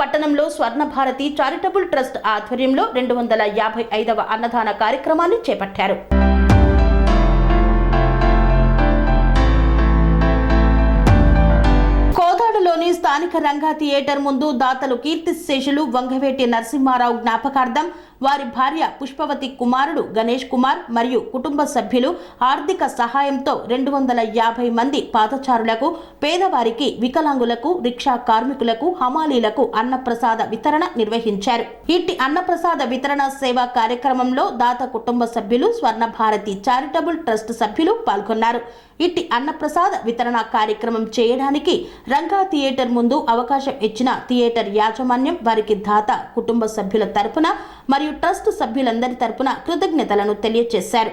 పట్టణంలో Swarna Bharati charitable trust ఆధ్వర్యంలో రెండు వందల యాభై ఐదవ అన్నదాన కార్యక్రమాన్ని చేపట్టారు. కోదాడలోని స్థానిక రంగా థియేటర్ ముందు దాతలు కీర్తిశేషులు వంగవేటి నరసింహారావు జ్ఞాపకార్థం వారి భార్య పుష్పవతి కుమారుడు గణేష్ కుమార్ మరియు కుటుంబ సభ్యులు ఆర్థిక సహాయంతో రెండు వందల యాభై మంది పాదచారులకు పేదవారికి వికలాంగులకు రిక్షా కార్మికులకు హమాలీలకు అన్నప్రసాద వితరణ నిర్వహించారు. ఇట్టి అన్నప్రసాద వితరణ సేవా కార్యక్రమంలో దాత కుటుంబ సభ్యులు స్వర్ణ భారతి చారిటబుల్ ట్రస్ట్ సభ్యులు పాల్గొన్నారు. ఇట్టి అన్నప్రసాద వితరణ కార్యక్రమం చేయడానికి రంగా థియేటర్ ముందు అవకాశం ఇచ్చిన థియేటర్ యాజమాన్యం వారికి దాత కుటుంబ సభ్యుల తరపున మరియు ట్రస్ట్ సభ్యులందరి తరపున కృతజ్ఞతలను తెలియజేశారు